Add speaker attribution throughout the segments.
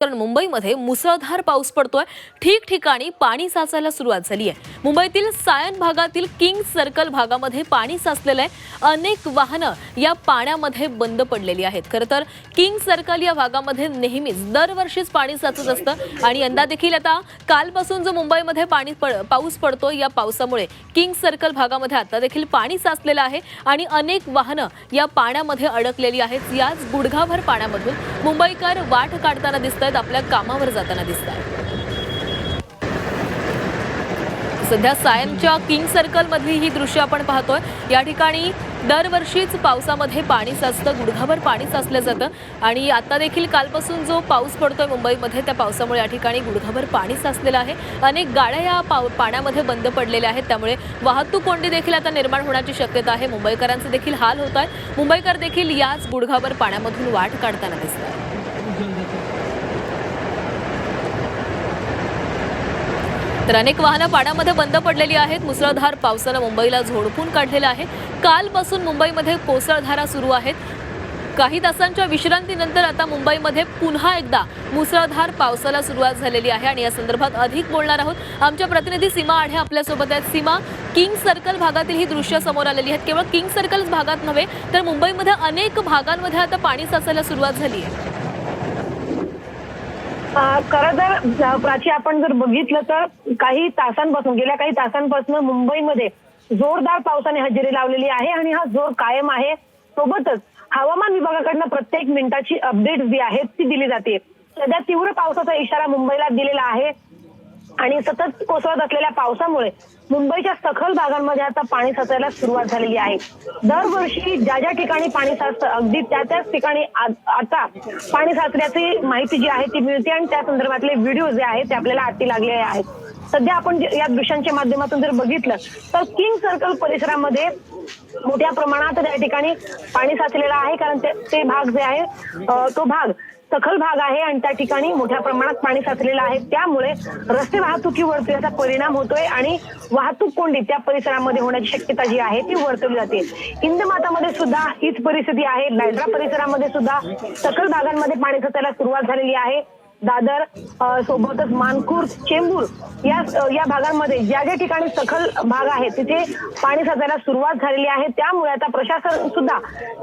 Speaker 1: कारण मुंबईमध्ये मुसळधार पाऊस पडतोय. ठिकठिकाणी पाणी साचायला सुरुवात झाली आहे मुंबईतील सायन भागातील किंग सर्कल भागामध्ये पाणी साचलेलं आहे. अनेक वाहनं या पाण्यामध्ये बंद पडलेली आहेत. खरं तर किंग सर्कल या भागामध्ये नेहमीच दरवर्षीच पाणी साचत असतं. आणि यंदा देखील आता कालपासून जो मुंबईमध्ये पाणी पड पाऊस पडतो या पावसामुळे किंग सर्कल भागामध्ये आता देखील पाणी साचलेलं आहे. आणि अनेक वाहनं या पाण्यामध्ये अडकलेली आहेत. याच गुडघाभर पाण्यामधून मुंबईकर वाट काढताना दिसत आहेत आपल्या कामावर जाताना दिसत आहेत सध्या सायमच्या किंग सर्कल मधली ही दृश्य आपण पाहतोय. या ठिकाणी दरवर्षीच पावसामध्ये पाणी साचतं गुडघाभर पाणी साचलं जातं आणि आता देखील कालपासून जो पाऊस पडतोय मुंबईमध्ये त्या पावसामुळे या ठिकाणी गुडघाभर पाणी साचलेलं आहे. अनेक गाड्या या पाव पाण्यामध्ये बंद पडलेल्या आहेत. त्यामुळे वाहतूक कोंडी देखील आता निर्माण होण्याची शक्यता आहे. मुंबईकरांचे देखील हाल होत आहेत. मुंबईकर देखील याच गुडघाभर पाण्यामधून वाट काढताना दिसत आहेत तर अनेक वाहनं पाण्यामध्ये बंद पडलेली आहेत. मुसळधार पावसानं मुंबईला झोडपून काढलेलं आहे. कालपासून मुंबईमध्ये कोसळधारा सुरू आहेत. काही तासांच्या विश्रांतीनंतर आता मुंबईमध्ये पुन्हा एकदा मुसळधार पावसाला सुरुवात झालेली आहे आणि या संदर्भात अधिक बोलणार आहोत. आमच्या प्रतिनिधी सीमा आढे आपल्यासोबत आहेत. सीमा किंग सर्कल भागातील ही दृश्य समोर आलेली आहेत. केवळ किंग सर्कल भागात नव्हे तर मुंबईमध्ये अनेक भागांमध्ये आता पाणी साचायला सुरुवात झाली आहे.
Speaker 2: खरं तर प्राची आपण जर बघितलं तर काही तासांपासून गेल्या काही तासांपासून मुंबईमध्ये जोरदार पावसाने हजेरी लावलेली आहे आणि हा जोर कायम आहे. सोबतच हवामान विभागाकडनं प्रत्येक मिनिटाची अपडेट जी आहे ती दिली जाते. सध्या तीव्र पावसाचा इशारा मुंबईला दिलेला आहे. आणि सतत कोसळत असलेल्या पावसामुळे मुंबईच्या सखल भागांमध्ये आता पाणी साचायला सुरुवात झालेली आहे. दरवर्षी ज्या ज्या ठिकाणी पाणी साचतं अगदी त्या त्याच ठिकाणी आता पाणी साचण्याची माहिती जी आहे ती मिळते आणि त्या संदर्भातले व्हिडिओ जे आहेत ते आपल्याला हाती लागलेले आहेत. सध्या आपण या दृश्यांच्या माध्यमातून जर बघितलं तर किंग सर्कल परिसरामध्ये मोठ्या प्रमाणात त्या ठिकाणी पाणी साचलेलं आहे कारण ते भाग जे आहे तो भाग सखल भाग आहे आणि त्या ठिकाणी मोठ्या प्रमाणात पाणी साचलेलं आहे. त्यामुळे रस्ते वाहतुकीवरती याचा परिणाम होतोय आणि वाहतूक कोंडी त्या परिसरामध्ये होण्याची शक्यता जी आहे ती वर्तवली जाते. हिंदमातामध्ये सुद्धा हीच परिस्थिती आहे. बँड्रा परिसरामध्ये सुद्धा सखल भागांमध्ये पाणी साचायला सुरुवात झालेली आहे. दादर सोबतच मानखूर चेंबूर या या भागांमध्ये ज्या ज्या ठिकाणी सखल भाग आहे तिथे पाणी साचायला सुरुवात झालेली आहे. त्यामुळे आता प्रशासन सुद्धा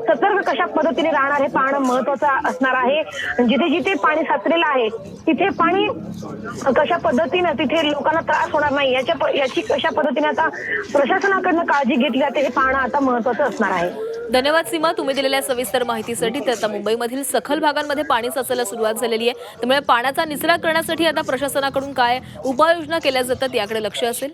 Speaker 2: सतर्क कशा पद्धतीने राहणार हे पाहणं महत्वाचं असणार आहे. जिथे जिथे पाणी साचलेलं आहे तिथे पाणी कशा पद्धतीनं तिथे लोकांना त्रास होणार नाही याच्या याची कशा पद्धतीने आता प्रशासनाकडनं काळजी घेतली जाते हे पाहणं आता महत्वाचं असणार आहे.
Speaker 1: धन्यवाद सीमा तुम्ही दिलेल्या सविस्तर माहितीसाठी. तर आता मुंबईमधील सखल भागांमध्ये पाणी साचायला सुरुवात झालेली आहे. त्यामुळे पाण्याचा निचरा करण्यासाठी आता प्रशासनाकडून काय उपाययोजना केल्या जातात याकडे लक्ष असेल.